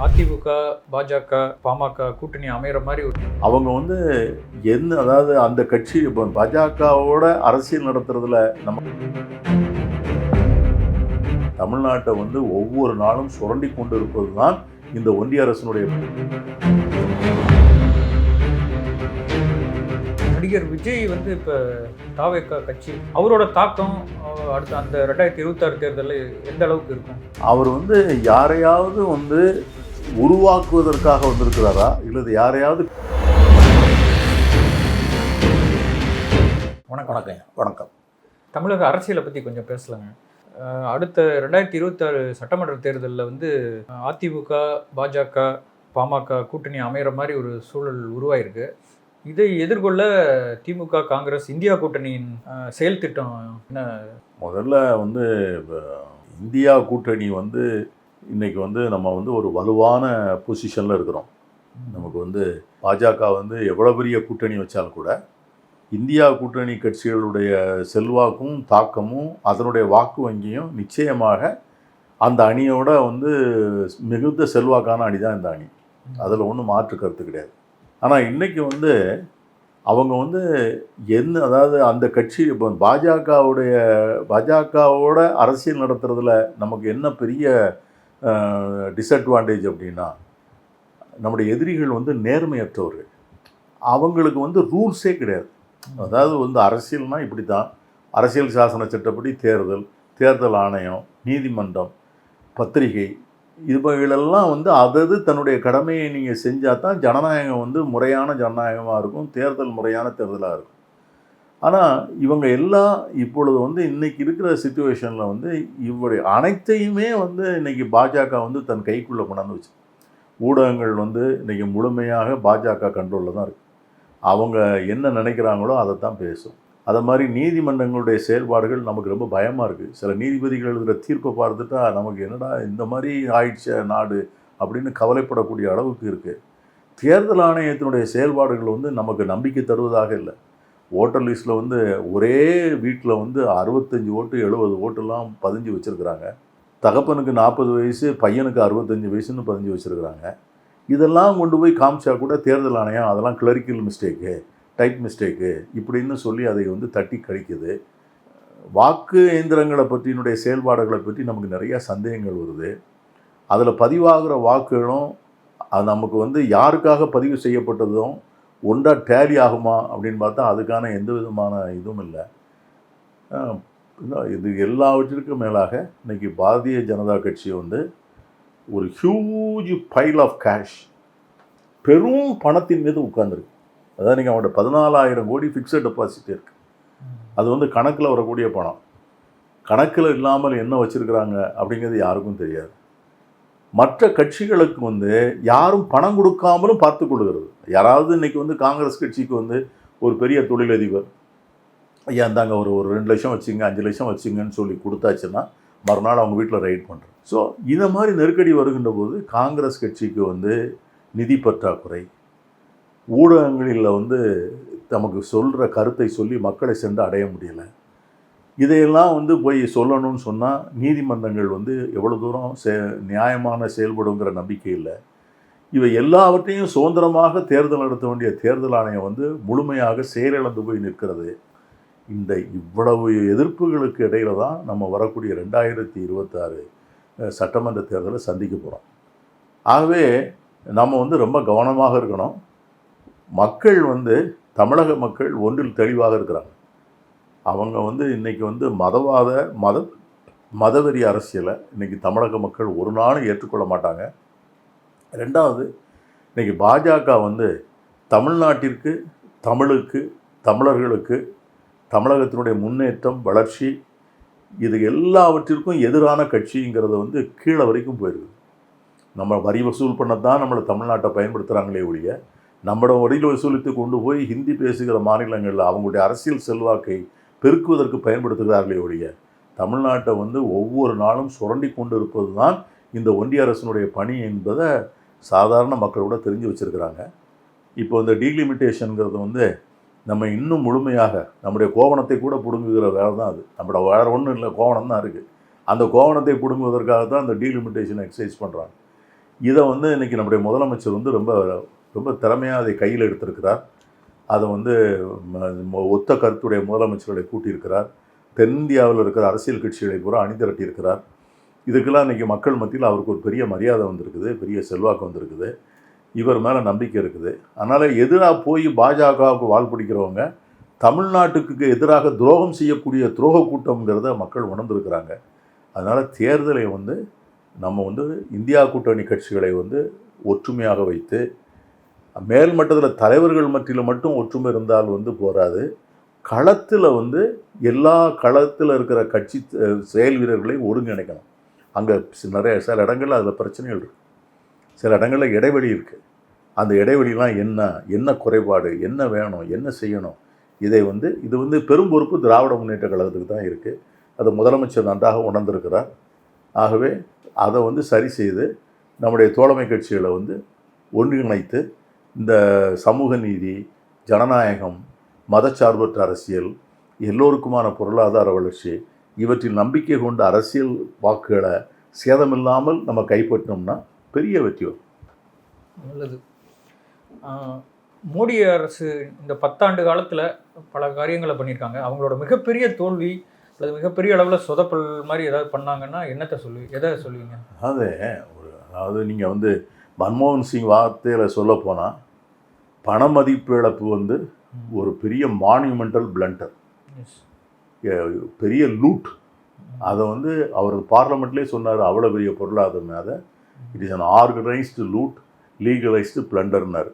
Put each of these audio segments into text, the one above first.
அதிமுக பாஜக பாமக கூட்டணி அமைகிற மாதிரி ஒரு அவங்க வந்து என்ன அதாவது அந்த கட்சி இப்போ பாஜகவோட அரசியல் நடத்துறதுல நம்ம தமிழ்நாட்டை வந்து ஒவ்வொரு நாளும் சுரண்டி கொண்டு இருப்பது தான் இந்த ஒன்றிய அரசினுடைய நடிகர் விஜய் வந்து இப்போ தாவேக்கா கட்சி. அவரோட தாக்கம் அடுத்த அந்த ரெண்டாயிரத்தி இருபத்தாறு தேர்தலில் எந்த அளவுக்கு இருக்கும்? அவர் வந்து யாரையாவது வந்து உருவாக்குவதற்காக வந்திருக்கிறாரா? இல்லது யாரையாவது வணக்கம். வணக்கம் வணக்கம். தமிழக அரசியலை பற்றி கொஞ்சம் பேசலாங்க. அடுத்த ரெண்டாயிரத்தி இருபத்தாறு சட்டமன்ற தேர்தலில் வந்து அதிமுக பாஜக பாமக கூட்டணி அமைகிற மாதிரி ஒரு சூழல் உருவாயிருக்கு. இதை எதிர்கொள்ள திமுக காங்கிரஸ் இந்தியா கூட்டணியின் செயல் திட்டம் என்ன? முதல்ல வந்து இந்தியா கூட்டணி வந்து இன்றைக்கி வந்து நம்ம வந்து ஒரு வலுவான பொசிஷனில் இருக்கிறோம். நமக்கு வந்து பாஜக வந்து எவ்வளோ பெரிய கூட்டணி வச்சாலும் கூட இந்தியா கூட்டணி கட்சிகளுடைய செல்வாக்கும் தாக்கமும் அதனுடைய வாக்கு வங்கியும் நிச்சயமாக அந்த அணியோட வந்து மிகுந்த செல்வாக்கான அணி தான் இந்த அணி. அதில் ஒன்றும் மாற்று கருத்து கிடையாது. ஆனால் இன்றைக்கி வந்து அவங்க வந்து என்ன அதாவது அந்த கட்சி இப்போ பாஜகவுடைய பாஜகவோட அரசியல் நடத்துறதுல நமக்கு என்ன பெரிய டிஸ்அட்வான்டேஜ் அப்படின்னா நம்முடைய எதிரிகள் வந்து நேர்மையற்றவர்கள் அவங்களுக்கு வந்து ரூல்ஸே கிடையாது. அதாவது வந்து அரசியல்னால் இப்படி தான் அரசியல் சாசன சட்டப்படி தேர்தல் தேர்தல் ஆணையம் நீதிமன்றம் பத்திரிகை இவைகளெல்லாம் வந்து அதது தன்னுடைய கடமையை நீங்கள் செஞ்சால் தான் ஜனநாயகம் வந்து முறையான ஜனநாயகமாக இருக்கும் தேர்தல் முறையான தேர்தலாக இருக்கும். ஆனால் இவங்க எல்லாம் இப்பொழுது வந்து இன்றைக்கி இருக்கிற சுச்சுவேஷனில் வந்து இவருடைய அனைத்தையுமே வந்து இன்னைக்கு பாஜக வந்து தன் கைக்குள்ளே கொண்டாந்து வச்சு ஊடகங்கள் வந்து இன்றைக்கி முழுமையாக பாஜக கண்ட்ரோலில் தான் இருக்குது அவங்க என்ன நினைக்கிறாங்களோ அதை தான் பேசும். அதை மாதிரி நீதிமன்றங்களுடைய செயல்பாடுகள் நமக்கு ரொம்ப பயமாக இருக்குது சில நீதிபதிகள் எழுதுகிற தீர்ப்பை பார்த்துட்டா நமக்கு என்னடா இந்த மாதிரி ஆயிடுச்ச நாடு அப்படின்னு கவலைப்படக்கூடிய அளவுக்கு இருக்குது தேர்தல் ஆணையத்தினுடைய செயல்பாடுகள் வந்து நமக்கு நம்பிக்கை தருவதாக இல்லை. ஓட்டர் லிஸ்ட்டில் வந்து ஒரே வீட்டில் வந்து அறுபத்தஞ்சி ஓட்டு எழுபது ஓட்டுலாம் பதிஞ்சு வச்சுருக்குறாங்க. தகப்பனுக்கு நாற்பது வயசு பையனுக்கு அறுபத்தஞ்சு வயசுன்னு பதிஞ்சு வச்சுருக்குறாங்க. இதெல்லாம் கொண்டு போய் காமிச்சா கூட தேர்தல் ஆணையம் அதெல்லாம் கிளரிக்கல் மிஸ்டேக்கு டைப் மிஸ்டேக்கு இப்படின்னு சொல்லி அதை வந்து தட்டி கழிக்குது. வாக்கு இயந்திரங்களை பற்றினுடைய செயல்பாடுகளை பற்றி நமக்கு நிறைய சந்தேகங்கள் வருது. அதில் பதிவாகிற வாக்குகளும் அது நமக்கு வந்து யாருக்காக பதிவு செய்யப்பட்டதும் ஒன்றா டேலி ஆகுமா அப்படின்னு பார்த்தா அதுக்கான எந்த விதமான இதுவும் இல்லை. இது எல்லாவற்றிற்கும் மேலாக இன்றைக்கி பாரதிய ஜனதா கட்சி வந்து ஒரு ஹியூஜ் பைல் ஆஃப் கேஷ் பெரும் பணத்தின் மீது உட்காந்துருக்கு அதாவது நீங்கள் அவங்கள்ட்ட பதினாலாயிரம் கோடி ஃபிக்ஸட் டெபாசிட் இருக்குது அது வந்து கணக்கில் வரக்கூடிய பணம். கணக்கில் இல்லாமல் என்ன வச்சுருக்கிறாங்க அப்படிங்கிறது யாருக்கும் தெரியாது. மற்ற கட்சிகளுக்கு வந்து யாரும் பணம் கொடுக்காமலும் பார்த்து கொள்கிறது. யாராவது இன்றைக்கி வந்து காங்கிரஸ் கட்சிக்கு வந்து ஒரு பெரிய தொழிலதிபர் ஐயா இந்தாங்க ஒரு ஒரு ரெண்டு லட்சம் வச்சுங்க அஞ்சு லட்சம் வச்சுங்கன்னு சொல்லி கொடுத்தாச்சுன்னா மறுநாள் அவங்க வீட்டில் ரைட் பண்ணுறோம் ஸோ இந்த மாதிரி நெருக்கடி வருகின்ற போது காங்கிரஸ் கட்சிக்கு வந்து நிதி பற்றாக்குறை ஊடகங்களில் வந்து நமக்கு சொல்கிற கருத்தை சொல்லி மக்களை சென்று அடைய முடியலை. இதையெல்லாம் வந்து போய் சொல்லணும்னு சொன்னால் நீதிமன்றங்கள் வந்து எவ்வளோ தூரம் செ நியாயமான செயல்படுங்கிற நம்பிக்கை இல்லை. இவை எல்லாவற்றையும் சுதந்திரமாக தேர்தல் நடத்த வேண்டிய தேர்தல் ஆணையம் வந்து முழுமையாக செயலிழந்து போய் நிற்கிறது. இந்த இவ்வளவு எதிர்ப்புகளுக்கு இடையில தான் நம்ம வரக்கூடிய ரெண்டாயிரத்தி இருபத்தாறு சட்டமன்ற தேர்தலை சந்திக்க போகிறோம் ஆகவே நம்ம வந்து ரொம்ப கவனமாக இருக்கணும். மக்கள் வந்து தமிழக மக்கள் ஒன்றில் தெளிவாக இருக்கிறாங்க. அவங்க வந்து இன்றைக்கி வந்து மதவாத மத மதவெறி அரசியலை இன்றைக்கி தமிழக மக்கள் ஒரு நாளும் ஏற்றுக்கொள்ள மாட்டாங்க. ரெண்டாவது இன்னைக்கு பாஜக வந்து தமிழ்நாட்டிற்கு தமிழுக்கு தமிழர்களுக்கு தமிழகத்தினுடைய முன்னேற்றம் வளர்ச்சி இது எல்லாவற்றிற்கும் எதிரான கட்சிங்கிறத வந்து கீழே வரைக்கும் போயிருக்குது. நம்ம வரி வசூல் பண்ண தான் நம்மளை தமிழ்நாட்டை பயன்படுத்துகிறாங்களே ஒழிய நம்மளோட வரியில் வசூலித்து கொண்டு போய் ஹிந்தி பேசுகிற மாநிலங்களில் அவங்களுடைய அரசியல் செல்வாக்கை பெருக்குவதற்கு பயன்படுத்துகிறார்களே ஒழிய தமிழ்நாட்டை வந்து ஒவ்வொரு நாளும் சுரண்டி கொண்டு இருப்பது தான் இந்த ஒன்றிய அரசினுடைய பணி என்பதை சாதாரண மக்களோட தெரிஞ்சு வச்சுருக்கிறாங்க. இப்போ இந்த டீலிமிட்டேஷனுங்கிறது வந்து நம்ம இன்னும் முழுமையாக நம்முடைய கோவணத்தை கூட பிடுங்குகிற வேலை தான் அது. நம்மளோட வேறு ஒன்றும் இல்லை கோவணம் தான் இருக்குது அந்த கோவணத்தை பிடுங்குவதற்காக தான் அந்த டீலிமிட்டேஷன் எக்ஸசைஸ் பண்ணுறாங்க இதை வந்து இன்றைக்கி நம்முடைய முதலமைச்சர் வந்து ரொம்ப ரொம்ப திறமையாக அதை கையில் எடுத்திருக்கிறார். அதை வந்து ஒத்த கருத்துடைய முதலமைச்சர்களை கூட்டியிருக்கிறார். தென்னிந்தியாவில் இருக்கிற அரசியல் கட்சிகளை பூரா அணிதிரட்டியிருக்கிறார். இதுக்கெல்லாம் இன்றைக்கி மக்கள் மத்தியில் அவருக்கு ஒரு பெரிய மரியாதை வந்திருக்குது பெரிய செல்வாக்கு வந்திருக்குது. இவர் மேலே நம்பிக்கை இருக்குது. அதனால் எதிராக போய் பாஜகவுக்கு வால் பிடிக்கிறவங்க தமிழ்நாட்டுக்கு எதிராக துரோகம் செய்யக்கூடிய துரோக கூட்டம்ங்கிறத மக்கள் உணர்ந்துருக்கிறாங்க. அதனால் தேர்தலை வந்து நம்ம வந்து இந்தியா கூட்டணி கட்சிகளை வந்து ஒற்றுமையாக வைத்து மேல்மட்டத்தில் தலைவர்கள் மத்தியில் மட்டும் ஒற்றுமை இருந்தால் வந்து போராது. களத்தில் வந்து எல்லா களத்தில் இருக்கிற கட்சி செயல் வீரர்களையும் ஒருங்கிணைக்கணும். அங்கே நிறைய சில இடங்களில் அதில் பிரச்சனைகள் இருக்குது சில இடங்களில் இடைவெளி இருக்குது அந்த இடைவெளிலாம் என்ன என்ன குறைபாடு என்ன வேணும் என்ன செய்யணும் இதை வந்து இது வந்து பெரும் பொறுப்பு திராவிட முன்னேற்ற கழகத்துக்கு தான் இருக்குது அதை முதலமைச்சர் நன்றாக உணர்ந்திருக்கிறார். ஆகவே அதை வந்து சரி செய்து நம்முடைய தோழமை கட்சிகளை வந்து ஒன்றிணைத்து இந்த சமூக நீதி ஜனநாயகம் மதச்சார்பற்ற அரசியல் எல்லோருக்குமான பொருளாதார வளர்ச்சி இவற்றில் நம்பிக்கை கொண்ட அரசியல் வாக்குகளை சேதமில்லாமல் நம்ம கைப்பற்றினோம்னா பெரிய வெற்றி வரும். நல்லது. மோடி அரசு இந்த பத்தாண்டு காலத்தில் பல காரியங்களை பண்ணியிருக்காங்க. அவங்களோட மிகப்பெரிய தோல்வி அல்லது மிகப்பெரிய அளவில் சொதப்பல் மாதிரி ஏதாவது பண்ணாங்கன்னா என்னத்தை சொல்லு எதை சொல்லுவீங்க? அதாவது ஒரு அதாவது நீங்கள் வந்து மன்மோகன் சிங் வார்த்தையில் சொல்ல போனால் பண மதிப்பு இழப்பு வந்து ஒரு பெரிய மான்யூமெண்டல் பிளண்டர் பெரிய லூட் அதை வந்து அவர் பார்லமெண்ட்லேயே சொன்னார் அவ்வளோ பெரிய பொருளாதாரம் அதை. It is an organised loot legalised பிளண்டர்னார்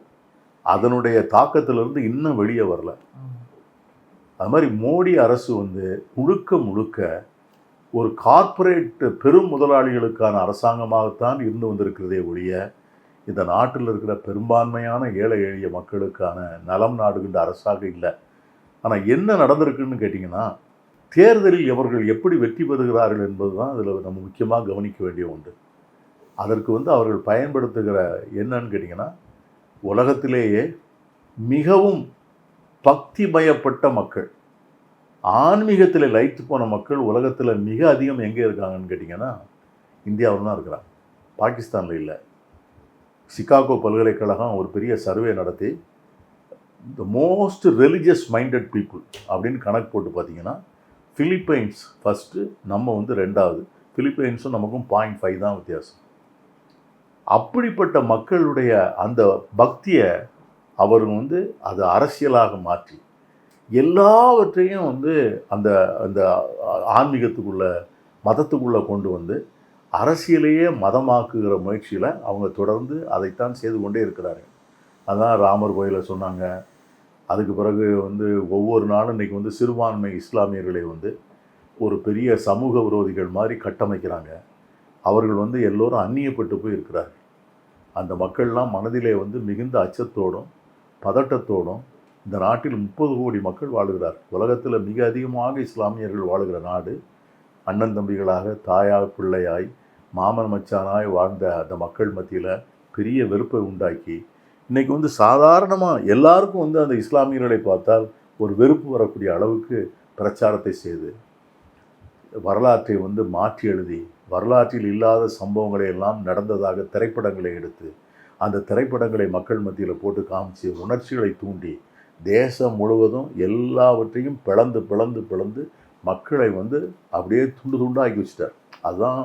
அதனுடைய தாக்கத்திலிருந்து இன்னும் வெளியே வரல. அது மாதிரி மோடி அரசு வந்து முழுக்க முழுக்க ஒரு கார்ப்பரேட் பெரும் முதலாளிகளுக்கான அரசாங்கமாகத்தான் இருந்து வந்திருக்கிறதே ஒழிய இந்த நாட்டில் இருக்கிற பெரும்பான்மையான ஏழை எளிய மக்களுக்கான நலம் நாடுகின்ற அரசாக இல்லை. ஆனால் என்ன நடந்திருக்குன்னு கேட்டிங்கன்னா தேர்தலில் அவர்கள் எப்படி வெற்றி பெறுகிறார்கள் என்பது தான் அதில் நம்ம முக்கியமாக கவனிக்க வேண்டிய ஒன்று. அதற்கு வந்து அவர்கள் பயன்படுத்துகிற என்னன்னு கேட்டிங்கன்னா உலகத்திலேயே மிகவும் பக்தி பயப்பட்ட மக்கள் ஆன்மீகத்தில் லைத்து போன மக்கள் உலகத்தில் மிக அதிகம் எங்கே இருக்காங்கன்னு கேட்டிங்கன்னா இந்தியாவில் தான் இருக்கிறாங்க. பாகிஸ்தானில் இல்லை. சிகாகோ பல்கலைக்கழகம் ஒரு பெரிய சர்வே நடத்தி the most religious minded people அப்படின்னு கணக்கு போட்டு பார்த்தீங்கன்னா ஃபிலிப்பைன்ஸ் ஃபஸ்ட்டு நம்ம வந்து ரெண்டாவது. ஃபிலிப்பைன்ஸும் நமக்கும் பாயிண்ட் ஃபைவ் தான் வித்தியாசம். அப்படிப்பட்ட மக்களுடைய அந்த பக்தியை அவர் வந்து அது அரசியலாக மாற்றி எல்லாவற்றையும் வந்து அந்த அந்த ஆன்மீகத்துக்குள்ள மதத்துக்குள்ளே கொண்டு வந்து அரசியலையே மதமாக்குகிற முயற்சியில் அவங்க தொடர்ந்து அதைத்தான் செய்து கொண்டே இருக்கிறார்கள் அதான் ராமர் கோயிலை சொன்னாங்க. அதுக்கு பிறகு வந்து ஒவ்வொரு நாளும் இன்றைக்கி வந்து சிறுபான்மை இஸ்லாமியர்களை வந்து ஒரு பெரிய சமூக விரோதிகள் மாதிரி கட்டமைக்கிறாங்க. அவர்கள் வந்து எல்லோரும் அந்நியப்பட்டு போய் இருக்கிறார்கள். அந்த மக்கள்லாம் மனதிலே வந்து மிகுந்த அச்சத்தோடும் பதட்டத்தோடும் இந்த நாட்டில் முப்பது கோடி மக்கள் வாழுகிறார் உலகத்தில் மிக அதிகமாக இஸ்லாமியர்கள் வாழுகிற நாடு அண்ணன் தம்பிகளாக தாயாய் பிள்ளையாய் மாமன் மச்சானாய் வாழ்ந்த அந்த மக்கள் மத்தியில் பெரிய வெறுப்பை உண்டாக்கி இன்றைக்கி வந்து சாதாரணமாக எல்லாருக்கும் வந்து அந்த இஸ்லாமியர்களை பார்த்தால் ஒரு வெறுப்பு வரக்கூடிய அளவுக்கு பிரச்சாரத்தை செய்து வரலாற்றை வந்து மாற்றி எழுதி வரலாற்றில் இல்லாத சம்பவங்களை எல்லாம் நடந்ததாக திரைப்படங்களை எடுத்து அந்த திரைப்படங்களை மக்கள் மத்தியில் போட்டு காமிச்சு உணர்ச்சிகளை தூண்டி தேசம் முழுவதும் எல்லாவற்றையும் பிளந்து பிளந்து பிளந்து மக்களை வந்து அப்படியே துண்டு துண்டாக்கி வச்சிட்டார். அதுதான்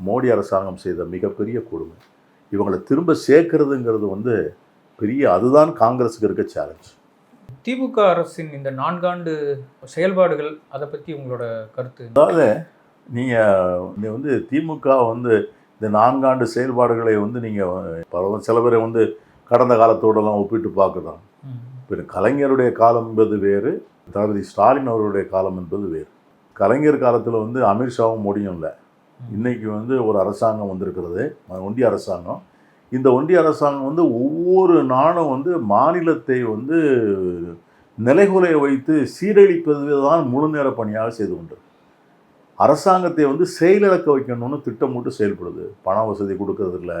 மோடி அரசாங்கம் செய்த மிகப்பெரிய கொடுமை. இவங்களை திரும்ப சேர்க்கறதுங்கிறது வந்து பெரிய அதுதான் காங்கிரஸுக்கு இருக்க சேலஞ்ச் திமுக அரசின் இந்த நான்காண்டு செயல்பாடுகள் அதை பற்றி உங்களோட கருத்து? அதாவது நீங்கள் வந்து திமுக வந்து இந்த நான்காண்டு செயல்பாடுகளை வந்து நீங்கள் சில பேரை வந்து கடந்த காலத்தோடலாம் ஒப்பிட்டு பார்க்குறாங்க ம். இப்போ கலைஞருடைய காலம் என்பது வேறு தளபதி ஸ்டாலின் அவருடைய காலம் என்பது வேறு. கலைஞர் காலத்தில் வந்து அமித்ஷாவும் மோடியும் இல்லை இன்னைக்கு வந்து ஒரு அரசாங்கம் வந்திருக்கிறது ஒன்றிய அரசாங்கம். இந்த ஒன்றிய அரசாங்கம் வந்து ஒவ்வொரு நாளும் வந்து மாநிலத்தை வந்து நிலைகுலைய வைத்து சீரழிப்பது தான் முழு நேர பணியாக செய்து கொண்டு அரசாங்கத்தை வந்து செயலிழக்க வைக்கணும்னு திட்டமிட்டு செயல்படுது. பண வசதி கொடுக்கறதில்ல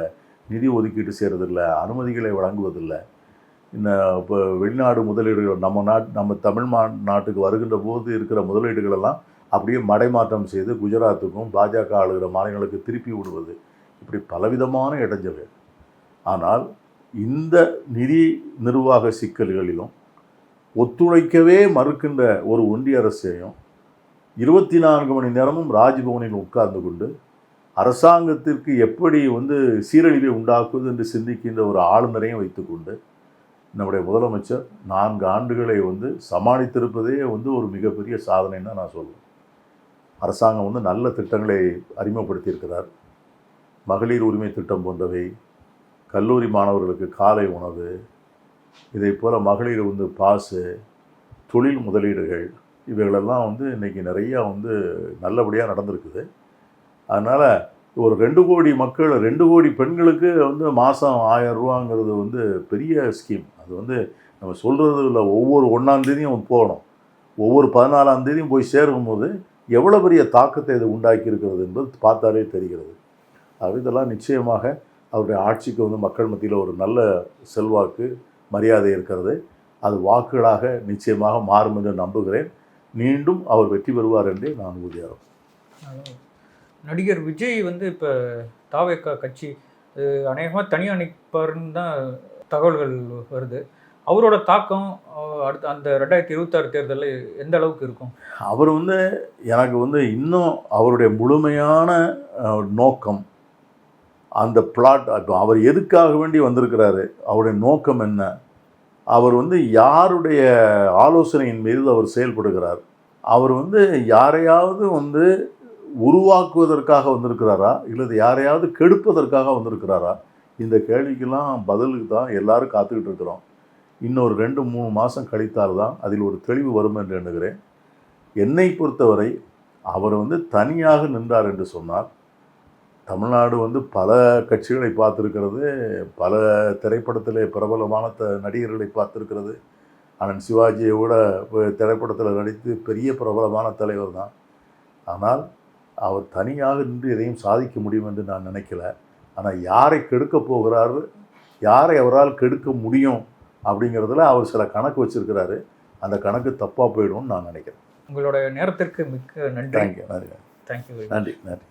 நிதி ஒதுக்கீடு செய்கிறதில்ல அனுமதிகளை வழங்குவதில்லை. இன்னும் இப்போ வெளிநாடு முதலீடுகள் நம்ம நாட் நம்ம தமிழ் மா நாட்டுக்கு வருகின்ற போது இருக்கிற முதலீடுகள் எல்லாம் அப்படியே மடைமாற்றம் செய்து குஜராத்துக்கும் பாஜக ஆளுகிற மாநிலங்களுக்கு திருப்பி விடுவது. இப்படி பலவிதமான இடைஞ்சல்கள். ஆனால் இந்த நிதி நிர்வாக சிக்கல்களிலும் ஒத்துழைக்கவே மறுக்கின்ற ஒரு ஒன்றிய அரசையும் இருபத்தி நான்கு மணி நேரமும் ராஜ்பவனில் உட்கார்ந்து கொண்டு அரசாங்கத்திற்கு எப்படி வந்து சீரழிவை உண்டாக்குவது என்று சிந்திக்கின்ற ஒரு ஆளுநரையும் வைத்துக்கொண்டு நம்முடைய முதலமைச்சர் நான்கு ஆண்டுகளை வந்து சமாளித்திருப்பதே வந்து ஒரு மிகப்பெரிய சாதனைன்னு நான் சொல்லுவேன் அரசாங்கம் வந்து நல்ல திட்டங்களை அறிமுகப்படுத்தியிருக்கிறார். மகளிர் உரிமை திட்டம் போன்றவை கல்லூரி மாணவர்களுக்கு காலை உணவு இதை போல் மகளிர் வந்து பாசு தொழில் முதலீடுகள் இவைகளெல்லாம் வந்து இன்றைக்கி நிறையா வந்து நல்லபடியாக நடந்திருக்குது. அதனால் ஒரு ரெண்டு கோடி மக்கள் ரெண்டு கோடி பெண்களுக்கு வந்து மாதம் ஆயிரம் ரூபாங்கிறது வந்து பெரிய ஸ்கீம். அது வந்து நம்ம சொல்கிறது இல்லை ஒவ்வொரு ஒன்றாந்தேதியும் போகணும். ஒவ்வொரு பதினாலாம் தேதியும் போய் சேரும்போது எவ்வளோ பெரிய தாக்கத்தை இது உண்டாக்கி இருக்கிறது என்பது பார்த்தாலே தெரிகிறது. அது இதெல்லாம் நிச்சயமாக அவருடைய ஆட்சிக்கு வந்து மக்கள் மத்தியில் ஒரு நல்ல செல்வாக்கு மரியாதை இருக்கிறது. அது வாக்குகளாக நிச்சயமாக மாறும் என்று நம்புகிறேன். மீண்டும் அவர் வெற்றி பெறுவார் என்றே நான் உறுதியாகும் நடிகர் விஜய் வந்து இப்போ தாவேக்கா கட்சி அநேகமாக தனியாக நிற்பாருன்னு தான் தகவல்கள் வருது. அவரோட தாக்கம் அடுத்த அந்த ரெண்டாயிரத்தி இருபத்தாறு தேர்தலில் எந்த அளவுக்கு இருக்கும்? அவர் வந்து எனக்கு வந்து இன்னும் அவருடைய முழுமையான நோக்கம் அந்த பிளாட் இப்போ அவர் எதுக்காக வேண்டி வந்திருக்கிறாரு? அவருடைய நோக்கம் என்ன? அவர் வந்து யாருடைய ஆலோசனையின் மீது அவர் செயல்படுகிறார்? அவர் வந்து யாரையாவது வந்து உருவாக்குவதற்காக வந்திருக்கிறாரா? இல்லது யாரையாவது கெடுப்பதற்காக வந்திருக்கிறாரா? இந்த கேள்விக்கெல்லாம் பதிலுக்கு தான் எல்லாரும் காத்துக்கிட்டு இருக்கிறோம். இன்னொரு ரெண்டு மூணு மாதம் கழித்தால் தான் அதில் ஒரு தெளிவு வரும் என்று எண்ணுகிறேன். என்னை பொறுத்தவரை அவர் வந்து தனியாக நின்றார் என்று சொன்னார் தமிழ்நாடு வந்து பல கட்சிகளை பார்த்துருக்கிறது பல திரைப்படத்திலே பிரபலமான த நடிகர்களை பார்த்துருக்கிறது. அண்ணன் சிவாஜியை விட திரைப்படத்தில் நடித்து பெரிய பிரபலமான தலைவர் தான். ஆனால் அவர் தனியாக நின்று எதையும் சாதிக்க முடியும் என்று நான் நினைக்கல. ஆனால் யாரை கெடுக்க போகிறாரு யாரை அவரால் கெடுக்க முடியும் அப்படிங்கிறதுல அவர் சில கணக்கு வச்சிருக்கிறாரு. அந்த கணக்கு தப்பாக போயிடும்னு நான் நினைக்கிறேன். உங்களோட நேரத்திற்கு மிக்க நன்றி. தேங்க்யூ நன்றி. தேங்க்யூ நன்றி. நன்றி.